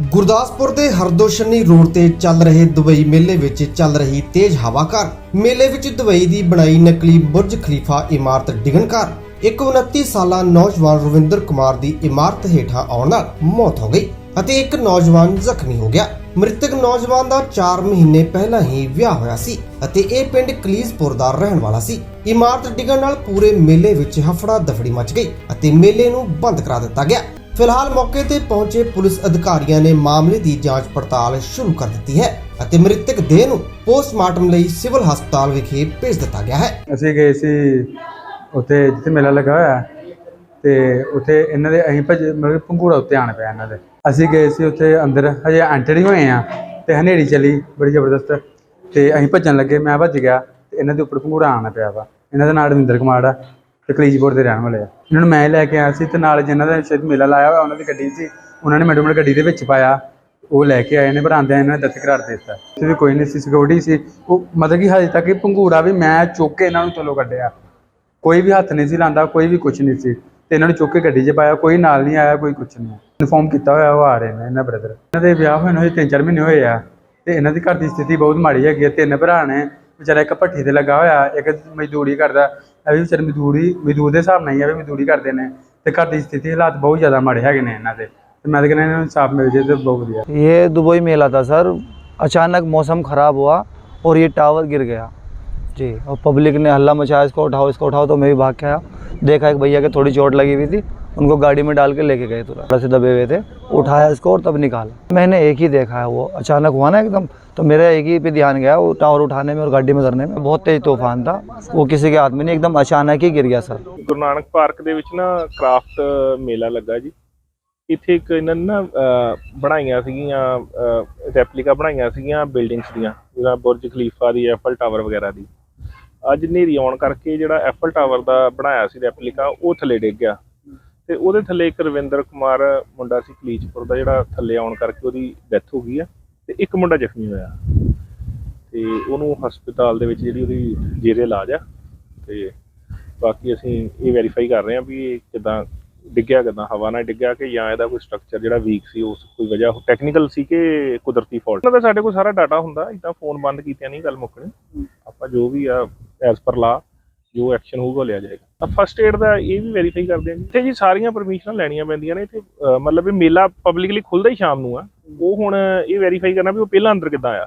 ਗੁਰਦਾਸਪੁਰ ਦੇ ਹਰਦੋਸ਼ਨੀ ਰੋਡ ਤੇ ਚੱਲ ਰਹੇ ਦੁਬਈ ਮੇਲੇ ਵਿੱਚ ਚੱਲ ਰਹੀ ਤੇਜ਼ ਹਵਾ ਕਾਰਨ ਮੇਲੇ ਵਿੱਚ ਦੁਬਈ ਦੀ ਬਣਾਈ ਨਕਲੀ ਬੁਰਜ ਖਲੀਫਾ ਇਮਾਰਤ ਡਿੱਗਣ ਕਾਰਨ ਇੱਕ 29 ਸਾਲਾ ਨੌਜਵਾਨ ਰਵਿੰਦਰ ਕੁਮਾਰ ਦੀ ਇਮਾਰਤ ਹੇਠਾਂ ਆਉਣ ਨਾਲ ਮੌਤ ਹੋ ਗਈ ਅਤੇ ਇੱਕ ਨੌਜਵਾਨ ਜ਼ਖਮੀ ਹੋ ਗਿਆ। ਮ੍ਰਿਤਕ ਨੌਜਵਾਨ ਦਾ 4 ਮਹੀਨੇ ਪਹਿਲਾਂ ਹੀ ਵਿਆਹ ਹੋਇਆ ਸੀ ਅਤੇ ਇਹ ਪਿੰਡ ਕਲੀਸਪੁਰ ਦਾ ਰਹਿਣ ਵਾਲਾ ਸੀ। ਇਮਾਰਤ ਡਿੱਗਣ ਨਾਲ ਪੂਰੇ ਮੇਲੇ ਵਿੱਚ ਹਫੜਾ ਦਫੜੀ ਮਚ ਗਈ ਅਤੇ ਮੇਲੇ ਨੂੰ ਬੰਦ ਕਰਾ ਦਿੱਤਾ ਗਿਆ। ਫਿਲਹਾਲ ਮੌਕੇ ਤੇ ਪਹੁੰਚੇ ਪੁਲਿਸ ਅਧਿਕਾਰੀਆਂ ਨੇ ਮਾਮਲੇ ਦੀ ਜਾਂਚ ਪੜਤਾਲ ਸ਼ੁਰੂ ਕਰ ਦਿੱਤੀ ਹੈ ਅਤੇ ਮ੍ਰਿਤਕ ਦੇਹ ਨੂੰ ਪੋਸਟਮਾਰਟਮ ਲਈ ਸਿਵਲ ਹਸਪਤਾਲ ਵਿਖੇ ਭੇਜ ਦਿੱਤਾ ਗਿਆ ਹੈ। ਅਸੀਂ ਗਏ ਸੀ ਉੱਥੇ ਜਿੱਥੇ ਮੇਲਾ ਲੱਗਾ ਹੋਇਆ ਹੈ, ਤੇ ਉੱਥੇ ਇਹਨਾਂ ਦੇ ਅਸੀਂ ਭੱਜ ਮਤਲਬ ਪੰਘੂੜਾ ਉੱਤੇ ਆਣ ਪਿਆ ਇਹਨਾਂ ਦੇ। ਅਸੀਂ ਗਏ ਸੀ ਉੱਥੇ ਅੰਦਰ ਹਜੇ ਐਂਟਰੀ ਹੋਏ ਆ ਤੇ ਹਨੇਰੀ ਚਲੀ ਬੜੀ ਜ਼ਬਰਦਸਤ ਤੇ ਅਸੀਂ ਭੱਜਣ ਲੱਗੇ ਮੈਂ ਭੱਜ ਗਿਆ ਤੇ ਇਹਨਾਂ ਦੇ ਉੱਪਰ ਪੰਘੂੜਾ ਆਣ ਪਿਆ ਵਾ। ਇਹਨਾਂ ਦਾ ਨਾਮ ਰਵਿੰਦਰ ਕੁਮਾਰ ਆ। ਤੇ ਕਲੀਜਪੁਰ ਦੇ ਰਹਿਣ ਵਾਲੇ ਆ। ਇਹਨਾਂ ਨੂੰ ਮੈਂ ਲੈ ਕੇ ਆਇਆ ਸੀ ਤੇ ਨਾਲ ਜਿਨ੍ਹਾਂ ਦਾ ਸ਼ਾਇਦ ਮੇਲਾ ਲਾਇਆ ਹੋਇਆ, ਉਹਨਾਂ ਦੀ ਗੱਡੀ ਸੀ, ਉਹਨਾਂ ਨੇ ਮੈਨੂੰ ਮੇਰੀ ਗੱਡੀ ਦੇ ਵਿੱਚ ਪਾਇਆ, ਉਹ ਲੈ ਕੇ ਆਏ ਨੇ, ਪਰ ਆਉਂਦਿਆਂ ਇਹਨਾਂ ਨੇ ਦਸਤ ਕਰਾਰ ਦੇ ਦਿੱਤਾ। ਤੇ ਵੀ ਕੋਈ ਨਹੀਂ ਸੀ ਸਿਕਿਉਰਿਟੀ ਸੀ। ਉਹ ਮਤਲਬ ਕਿ ਹਜੇ ਤੱਕ ਇਹ ਪੰਘੂੜਾ ਵੀ ਮੈਂ ਚੁੱਕ ਕੇ ਇਹਨਾਂ ਨੂੰ ਚਲੋ ਕੱਢਿਆ। ਕੋਈ ਵੀ ਹੱਥ ਨਹੀਂ ਸੀ ਲਾਂਦਾ ਕੋਈ ਵੀ ਕੁਝ ਨਹੀਂ ਸੀ। ਤੇ ਇਹਨਾਂ ਨੂੰ ਚੁੱਕ ਕੇ ਗੱਡੀ 'ਚ ਪਾਇਆ, ਕੋਈ ਨਾਲ ਨਹੀਂ ਆਇਆ, ਕੋਈ ਕੁਝ ਨਹੀਂ। ਇਨਫੋਰਮ ਕੀਤਾ ਹੋਇਆ, ਉਹ ਆ ਰਹੇ ਨੇ ਇਹਨਾਂ ਬ੍ਰਦਰ। ਇਹਨਾਂ ਦੇ ਵਿਆਹ ਹੋਏ ਨੂੰ, ਹਜੇ ਤਿੰਨ ਚਾਰ ਮਹੀਨੇ ਹੋਏ ਆ। ਤੇ ਇਹਨਾਂ ਦੀ ਘਰ ਦੀ ਸਥਿਤੀ ਬਹੁਤ ਮਾੜੀ ਹੈਗੀ ਹੈ ਤਿੰਨ ਭਰਾ ਨੇ ਵਿਚਾਰਾ ਇੱਕ ਭੱਠੀ ਤੇ ਲੱਗਾ ਹੋਇਆ ਇੱਕ ਮਜ਼ਦੂਰੀ ਕਰਦਾ ਇਹ ਵੀ ਵਿਚਾਰੇ ਮਜ਼ਦੂਰੀ ਮਜ਼ਦੂਰ ਦੇ ਹਿਸਾਬ ਨਾਲ ਹੀ ਆ ਵੀ ਮਜ਼ਦੂਰੀ ਕਰਦੇ ਨੇ ਤੇ ਘਰ ਦੀ ਸਥਿਤੀ ਹਾਲਾਤ ਬਹੁਤ ਜ਼ਿਆਦਾ ਮਾੜੇ ਹੈਗੇ ਨੇ ਇਹਨਾਂ ਦੇ ਤੇ ਮੈਂ ਤਾਂ ਕਹਿੰਦਾ ਇਹਨਾਂ ਨੂੰ ਇਨਸਾਫ ਮਿਲ ਜੇ ਤੇ ਬਹੁਤ ਵਧੀਆ ये दुबई मेला था सर अचानक मौसम ख़राब हुआ और ये टावर गिर गया जी और पब्लिक ने हल्ला मचाया इसको उठाओ इसको उठाओ तो मैं भी भाग के आया देखा एक भैया के थोड़ी चोट लगी हुई थी उनको गाड़ी में डाल के लेके गए तुरंत से दबे हुए थे उठाया इसको और तब निकाला मैंने एक ही देखा है वो अचानक हुआ ना एकदम तो मेरा एक ही पे ध्यान गया वो टावर उठाने में और गाड़ी में धरने में बहुत तेज़ तूफान था वो किसी के हाथ में नहीं एकदम अचानक ही गिर गया सर ਗੁਰੂ ਨਾਨਕ ਪਾਰਕ ਦੇ ਵਿੱਚ ਨਾ ਕ੍ਰਾਫਟ ਮੇਲਾ ਲੱਗਾ ਜੀ ਇੱਥੇ ਇੱਕ ਇਹਨਾਂ ਨੇ ਨਾ ਅਹ, ਬਣਾਈਆਂ ਸੀਗੀਆਂ ਰੈਪਲੀਕਾ ਬਣਾਈਆਂ ਸੀਗੀਆਂ ਬਿਲਡਿੰਗਸ ਦੀਆਂ ਜਿਹੜਾ ਬੁਰਜ ਖਲੀਫਾ ਦੀ ਐਫਲ ਟਾਵਰ ਵਗੈਰਾ ਦੀ ਅੱਜ ਹਨੇਰੀ ਆਉਣ ਕਰਕੇ ਜਿਹੜਾ ਐਫਲ ਟਾਵਰ ਦਾ ਬਣਾਇਆ ਸੀ ਰੈਪਲੀਕਾ ਉਹ ਥੱਲੇ ਡਿੱਗ ਗਿਆ ਤੇ ਉਹਦੇ ਥੱਲੇ ਇੱਕ ਰਵਿੰਦਰ ਕੁਮਾਰ ਮੁੰਡਾ ਸੀ ਕਲੀਚਪੁਰ ਦਾ ਜਿਹੜਾ ਥੱਲੇ ਆਉਣ ਕਰਕੇ ਉਹਦੀ ਡੈਥ ਹੋ ਗਈ ਆ ਤੇ ਇੱਕ ਮੁੰਡਾ ਜ਼ਖਮੀ ਹੋਇਆ। ਤੇ ਉਹਨੂੰ ਹਸਪਤਾਲ ਦੇ ਵਿੱਚ ਜਿਹੜੀ ਉਹਦੀ ਜੇਰੇ ਇਲਾਜ ਆ ਤੇ ਬਾਕੀ ਅਸੀਂ ਇਹ ਵੈਰੀਫਾਈ ਕਰ ਰਹੇ ਹਾਂ ਵੀ ਇਹ ਕਿਦਾਂ ਡਿੱਗਿਆ ਕਿਦਾਂ ਹਵਾ ਨਾਲ ਡਿੱਗਿਆ ਕਿ ਜਾਂ ਇਹਦਾ ਕੋਈ ਸਟਰਕਚਰ ਜਿਹੜਾ ਵੀਕ ਸੀ ਉਸ ਕੋਈ ਵਜ੍ਹਾ ਟੈਕਨੀਕਲ ਸੀ ਕਿ ਕੁਦਰਤੀ ਫਾਲਟ ਇਹਨਾਂ ਦਾ ਸਾਡੇ ਕੋਲ ਸਾਰਾ ਡਾਟਾ ਹੁੰਦਾ ਇਦਾਂ ਫੋਨ ਬੰਦ ਕੀਤਿਆਂ ਨਹੀਂ ਗੱਲ ਮੁੱਕਣੀ। ਆਪਾਂ ਜੋ ਵੀ ਆ ਐਸ ਪਰ ਲਾ ਜੋ ਐਕਸ਼ਨ ਹੋਊਗਾ ਲਿਆ ਜਾਏਗਾ। ਫਸਟ ਏਡ ਦਾ ਇਹ ਵੀ ਵੈਰੀਫਾਈ ਕਰਦੇ ਹਾਂ ਇੱਥੇ ਜੀ ਸਾਰੀਆਂ ਪਰਮਿਸ਼ਨਾਂ ਲੈਣੀਆਂ ਪੈਂਦੀਆਂ ਨੇ। ਇੱਥੇ ਮਤਲਬ ਇਹ ਮੇਲਾ ਪਬਲਿਕਲੀ ਖੁੱਲਦਾ ਹੀ ਸ਼ਾਮ ਨੂੰ ਆ। ਉਹ ਹੁਣ ਇਹ ਵੈਰੀਫਾਈ ਕਰਨਾ ਵੀ ਉਹ ਪਹਿਲਾਂ ਅੰਦਰ ਕਿੱਦਾਂ ਆਇਆ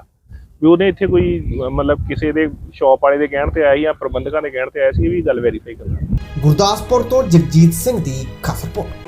ਵੀ ਉਹਨੇ ਇੱਥੇ ਕੋਈ ਮਤਲਬ ਕਿਸੇ ਦੇ ਸ਼ਾਪ ਵਾਲੇ ਦੇ ਕਹਿਣ ਤੇ ਆਇਆ ਜਾਂ ਪ੍ਰਬੰਧਕਾਂ ਦੇ ਕਹਿਣ ਤੇ ਆਇਆ ਸੀ, ਇਹ ਵੀ ਗੱਲ ਵੈਰੀਫਾਈ ਕਰਨਾ। ਗੁਰਦਾਸਪੁਰ ਤੋਂ ਜਗਜੀਤ ਸਿੰਘ ਦੀ ਖਾਸ ਰਿਪੋਰਟ।